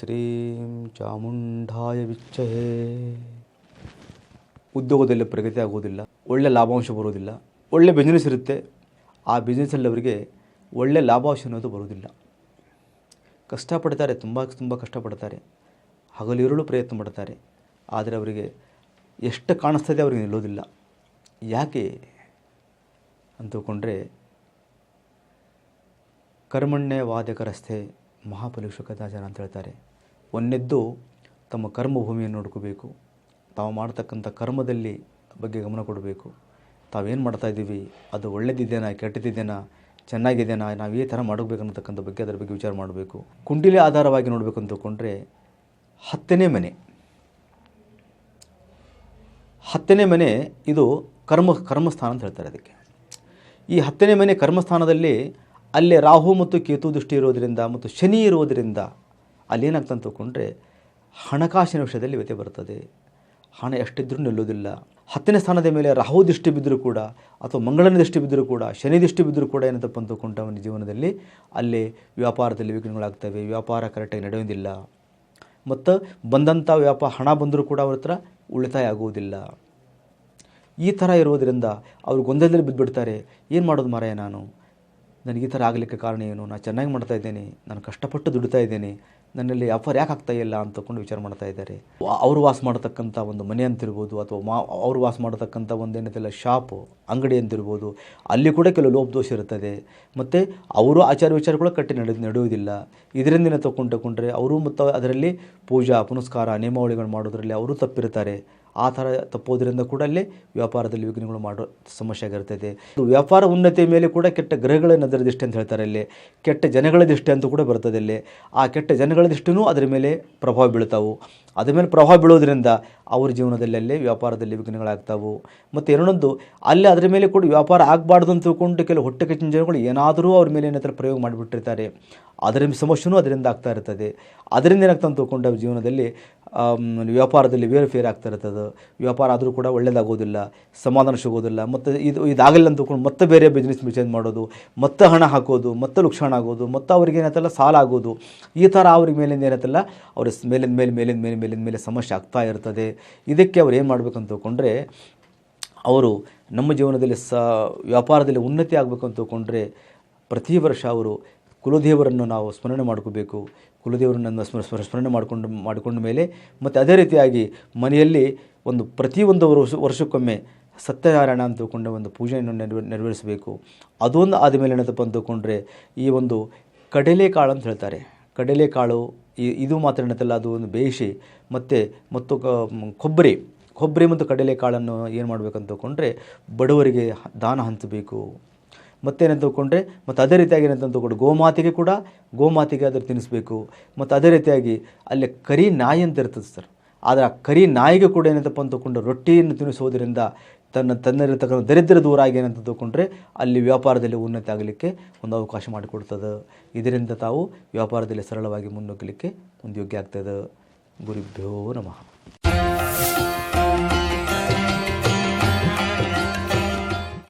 ಕ್ಲೀಂ ಚಾಮುಂಡಾಯ ವಿಚ್ಚಹೇ ಉದ್ಯೋಗದಲ್ಲಿ ಪ್ರಗತಿ ಆಗೋದಿಲ್ಲ ಒಳ್ಳೆ ಲಾಭಾಂಶ ಬರೋದಿಲ್ಲ ಒಳ್ಳೆ ಬಿಸ್ನೆಸ್ ಇರುತ್ತೆ. ಆ ಬಿಸ್ನೆಸ್ಸಲ್ಲಿ ಅವರಿಗೆ ಒಳ್ಳೆ ಲಾಭಾಂಶ ಅನ್ನೋದು ಬರೋದಿಲ್ಲ ಕಷ್ಟಪಡ್ತಾರೆ, ತುಂಬ ತುಂಬ ಕಷ್ಟಪಡ್ತಾರೆ. ಹಗಲಿರುಳು ಪ್ರಯತ್ನ ಪಡ್ತಾರೆ. ಆದರೆ ಅವರಿಗೆ ಎಷ್ಟು ಕಾಣಿಸ್ತದೆ ಅವರಿಗೆ ನಿಲ್ಲೋದಿಲ್ಲ ಯಾಕೆ ಅಂತಕೊಂಡ್ರೆ ಕರ್ಮಣ್ಯ ವಾದಕರಸ್ಥೆ. ಮಹಾಫಲಿಕ್ಷಕದಾಚಾರ ಅಂತ ಹೇಳ್ತಾರೆ ಒಂದೆದ್ದು ತಮ್ಮ ಕರ್ಮಭೂಮಿಯನ್ನು ನೋಡ್ಕೋಬೇಕು. ತಾವು ಮಾಡ್ತಕ್ಕಂಥ ಕರ್ಮದಲ್ಲಿ ಬಗ್ಗೆ ಗಮನ ಕೊಡಬೇಕು. ತಾವೇನು ಮಾಡ್ತಾ ಇದ್ದೀವಿ? ಅದು ಒಳ್ಳೆದಿದ್ದೇನಾ ಕೆಟ್ಟದಿದ್ದೇನಾ ಚೆನ್ನಾಗಿದೆನಾ? ನಾವು ಈ ಥರ ಮಾಡಬೇಕು ಅನ್ನತಕ್ಕಂಥ ಬಗ್ಗೆ ಅದರ ಬಗ್ಗೆ ವಿಚಾರ ಮಾಡಬೇಕು. ಕುಂಡಿಲೆ ಆಧಾರವಾಗಿ ನೋಡಬೇಕು ಅಂತಕೊಂಡ್ರೆ ಹತ್ತನೇ ಮನೆ. ಹತ್ತನೇ ಮನೆ ಇದು ಕರ್ಮ, ಕರ್ಮಸ್ಥಾನ ಅಂತ ಹೇಳ್ತಾರೆ ಅದಕ್ಕೆ. ಈ ಹತ್ತನೇ ಮನೆ ಕರ್ಮಸ್ಥಾನದಲ್ಲಿ ಅಲ್ಲೇ ರಾಹು ಮತ್ತು ಕೇತು ದೃಷ್ಟಿ ಇರೋದರಿಂದ ಮತ್ತು ಶನಿ ಇರೋದರಿಂದ ಅಲ್ಲೇನಾಗ್ತಂತ ತಿಳ್ಕೊಂಡ್ರೆ ಹಣಕಾಸಿನ ವಿಷಯದಲ್ಲಿ ವ್ಯತ್ಯಯ ಬರ್ತದೆ. ಹಣ ಎಷ್ಟಿದ್ರೂ ನಿಲ್ಲೋದಿಲ್ಲ ಹತ್ತನೇ ಸ್ಥಾನದ ಮೇಲೆ ರಾಹು ದೃಷ್ಟಿ ಬಿದ್ದರೂ ಕೂಡ ಅಥವಾ ಮಂಗಳನ ದೃಷ್ಟಿ ಬಿದ್ದರೂ ಕೂಡ, ಶನಿ ದೃಷ್ಟಿ ಬಿದ್ದರೂ ಕೂಡ ಏನಂತಪ್ಪ ಅಂತಕೊಂಡ ಅವನ ಜೀವನದಲ್ಲಿ ಅಲ್ಲಿ ವ್ಯಾಪಾರದಲ್ಲಿ ವಿಘ್ನಗಳಾಗ್ತವೆ. ವ್ಯಾಪಾರ ಕರೆಕ್ಟಾಗಿ ನಡೆಯೋದಿಲ್ಲ ಮತ್ತು ಬಂದಂಥ ವ್ಯಾಪಾರ ಹಣ ಬಂದರೂ ಕೂಡ ಅವ್ರ ಹತ್ರ ಉಳಿತಾಯ ಆಗುವುದಿಲ್ಲ. ಈ ಥರ ಇರೋದರಿಂದ ಅವರು ಗೊಂದಲದಲ್ಲಿ ಬಿದ್ದುಬಿಡ್ತಾರೆ ಏನು ಮಾಡೋದು ಮಾರಾಯ ನಾನು? ನನಗೆ ಈ ಥರ ಆಗಲಿಕ್ಕೆ ಕಾರಣ ಏನು? ನಾನು ಚೆನ್ನಾಗಿ ಮಾಡ್ತಾ ಇದ್ದೇನೆ. ನಾನು ಕಷ್ಟಪಟ್ಟು ದುಡಿತಾ ಇದ್ದೇನೆ. ನನ್ನಲ್ಲಿ ವ್ಯಾಪಾರ ಯಾಕೆ ಆಗ್ತಾ ಇಲ್ಲ ಅಂತಕೊಂಡು ವಿಚಾರ ಮಾಡ್ತಾ ಇದ್ದಾರೆ. ಅವರು ವಾಸ ಮಾಡತಕ್ಕಂಥ ಒಂದು ಮನೆ ಅಂತಿರ್ಬೋದು ಅಥವಾ ಮಾ ಅವರು ವಾಸ ಮಾಡತಕ್ಕಂಥ ಒಂದು ಏನಂತೆಲ್ಲ ಶಾಪು ಅಂಗಡಿ ಅಂತಿರ್ಬೋದು. ಅಲ್ಲಿ ಕೂಡ ಕೆಲವು ಲೋಪದೋಷ ಇರುತ್ತದೆ. ಮತ್ತು ಅವರು ಆಚಾರ ವಿಚಾರಗಳು ಕಟ್ಟಿ ನಡೆ ನಡೆಯುವುದಿಲ್ಲ. ಇದರಿಂದ ತಗೊಂಡು ಅವರು ಮತ್ತು ಅದರಲ್ಲಿ ಪೂಜಾ, ಪುನಸ್ಕಾರ ನಿಯಮಾವಳಿಗಳು ಮಾಡೋದರಲ್ಲಿ ಅವರು ತಪ್ಪಿರ್ತಾರೆ ಆ ಥರ ತಪ್ಪೋದ್ರಿಂದ ಕೂಡ ಅಲ್ಲಿ ವ್ಯಾಪಾರದಲ್ಲಿ ವಿಘ್ನಗಳು ಮಾಡೋ ಸಮಸ್ಯೆ ಆಗಿರ್ತದೆ ವ್ಯಾಪಾರ ಉನ್ನತಿಯ ಮೇಲೆ ಕೂಡ ಕೆಟ್ಟ ಗ್ರಹಗಳ ನದರ ದೃಷ್ಟಿ ಅಂತ ಹೇಳ್ತಾರೆ ಅಲ್ಲಿ. ಕೆಟ್ಟ ಜನಗಳ ದೃಷ್ಟಿ ಅಂತೂ ಕೂಡ ಬರ್ತದೆ ಅಲ್ಲಿ. ಆ ಕೆಟ್ಟ ಜನಗಳ ದೃಷ್ಟಿನೂ ಅದರ ಮೇಲೆ ಪ್ರಭಾವ ಬೀಳ್ತಾವು. ಅದ್ರ ಮೇಲೆ ಪ್ರಭಾವ ಬೀಳೋದ್ರಿಂದ ಅವ್ರ ಜೀವನದಲ್ಲಿ ಅಲ್ಲೇ ವ್ಯಾಪಾರದಲ್ಲಿ ವಿಘ್ನಗಳಾಗ್ತಾವೆ. ಮತ್ತು ಎರಡೊಂದು ಅಲ್ಲಿ ಅದರ ಮೇಲೆ ಕೂಡ ವ್ಯಾಪಾರ ಆಗಬಾರ್ದು ಅಂತ ತಿಳ್ಕೊಂಡು ಕೆಲವು ಹೊಟ್ಟೆ ಕೆಚ್ಚಿನ ಜನಗಳು ಏನಾದರೂ ಅವ್ರ ಮೇಲೆ ಏನಾದರೂ ಪ್ರಯೋಗ ಮಾಡಿಬಿಟ್ಟಿರ್ತಾರೆ. ಅದರ ಸಮಸ್ಯೆನೂ ಅದರಿಂದ ಆಗ್ತಾ ಇರ್ತದೆ. ಅದರಿಂದ ಏನಾಗ್ತಾ ಅಂತ ತಿಳ್ಕೊಂಡು ಜೀವನದಲ್ಲಿ ವ್ಯಾಪಾರದಲ್ಲಿ ವೇರ್ಫೇರ್ ಆಗ್ತಾ ಇರ್ತದೆ. ವ್ಯಾಪಾರ ಆದರೂ ಕೂಡ ಒಳ್ಳೇದಾಗೋದಿಲ್ಲ, ಸಮಾಧಾನ ಸಿಗೋದಿಲ್ಲ. ಮತ್ತು ಇದು, ಇದಾಗಲಿಲ್ಲ ಅಂತ ತಿಳ್ಕೊಂಡು ಮತ್ತೆ ಬೇರೆ ಬಿಸ್ನೆಸ್ ಚೇಂಜ್ ಮಾಡೋದು, ಮತ್ತೆ ಹಣ ಹಾಕೋದು, ಮತ್ತೆ ಲುಕ್ಷಣ ಆಗೋದು, ಮತ್ತೆ ಅವ್ರಿಗೆ ಏನತ್ತಲ್ಲ ಸಾಲ ಆಗೋದು. ಈ ಥರ ಅವ್ರಿಗೆ ಮೇಲಿಂದ ಏನತ್ತಲ್ಲ ಅವ್ರ ಮೇಲಿಂದ ಮೇಲೆ ಮೇಲಿಂದ ಮೇಲೆ ಮೇಲಿಂದ ಮೇಲೆ ಸಮಸ್ಯೆ ಆಗ್ತಾ ಇರ್ತದೆ. ಇದಕ್ಕೆ ಅವ್ರು ಏನು ಅಂತ ತಿಳ್ಕೊಂಡ್ರೆ, ಅವರು ನಮ್ಮ ಜೀವನದಲ್ಲಿ ಸ, ವ್ಯಾಪಾರದಲ್ಲಿ ಉನ್ನತಿ ಆಗಬೇಕು ಅಂತ ತಿಳ್ಕೊಂಡ್ರೆ ಪ್ರತಿ ವರ್ಷ ಅವರು ಕುಲದೇವರನ್ನು ನಾವು ಸ್ಮರಣೆ ಮಾಡ್ಕೋಬೇಕು. ಕುಲದೇವರನ್ನು ಸ್ಮರ ಸ್ಮರ ಸ್ಮರಣೆ ಮಾಡಿಕೊಂಡು, ಮಾಡಿಕೊಂಡ ಮೇಲೆ ಮತ್ತು ಅದೇ ರೀತಿಯಾಗಿ ಮನೆಯಲ್ಲಿ ಒಂದು ಪ್ರತಿಯೊಂದು ವರ್ಷ, ವರ್ಷಕ್ಕೊಮ್ಮೆ ಸತ್ಯನಾರಾಯಣ ಅಂತ ತಿಳ್ಕೊಂಡ ಒಂದು ಪೂಜೆಯನ್ನು ನೆರವೇ, ನೆರವೇರಿಸಬೇಕು. ಅದೊಂದು ಆದಮೇಲೆ ಏನಂತಪ್ಪ ಅಂತ ತಿಳ್ಕೊಂಡ್ರೆ ಈ ಒಂದು ಕಡಲೆಕಾಳು ಅಂತ ಹೇಳ್ತಾರೆ. ಕಡಲೆಕಾಳು ಇದು ಮಾತ್ರ ಏನತ್ತಲ್ಲ ಅದು ಒಂದು ಬೇಯಿಸಿ, ಮತ್ತು ಮತ್ತು ಕೊಬ್ಬರಿ ಕೊಬ್ಬರಿ ಮತ್ತು ಕಡಲೆಕಾಳನ್ನು ಏನು ಮಾಡಬೇಕಂತ ತಿಳ್ಕೊಂಡ್ರೆ ಬಡವರಿಗೆ ದಾನ ಹಂಚಬೇಕು. ಮತ್ತೇನಂತ ತಿಳ್ಕೊಂಡ್ರೆ, ಮತ್ತು ಅದೇ ರೀತಿಯಾಗಿ ಏನಂತ ತಿಳ್ಕೊಂಡು ಗೋಮಾತೆಗೆ ಕೂಡ, ಗೋಮಾತೆಗೆ ಅದ್ರ ತಿನ್ನಿಸ್ಬೇಕು. ಮತ್ತು ಅದೇ ರೀತಿಯಾಗಿ ಅಲ್ಲಿ ಕರಿ ನಾಯಿ ಅಂತ ಇರ್ತದೆ ಸರ್. ಆದರೆ ಆ ಕರಿ ನಾಯಿಗೆ ಕೂಡ ಏನಂತಪ್ಪ ಅಂತ ತಿಳ್ಕೊಂಡು ರೊಟ್ಟಿಯನ್ನು ತಿನ್ನಿಸೋದರಿಂದ ತನ್ನ ತನ್ನಲ್ಲಿರ್ತಕ್ಕಂಥ ದರಿದ್ರ ದೂರ ಏನಂತ ತಿಳ್ಕೊಂಡ್ರೆ ಅಲ್ಲಿ ವ್ಯಾಪಾರದಲ್ಲಿ ಉನ್ನತಿ ಆಗಲಿಕ್ಕೆ ಒಂದು ಅವಕಾಶ ಮಾಡಿಕೊಡ್ತದೆ. ಇದರಿಂದ ತಾವು ವ್ಯಾಪಾರದಲ್ಲಿ ಸರಳವಾಗಿ ಮುನ್ನುಗ್ಗಲಿಕ್ಕೆ ಒಂದು ಯೋಗ್ಯ ಆಗ್ತದೆ. ಗುರುಭ್ಯೋ ನಮಃ.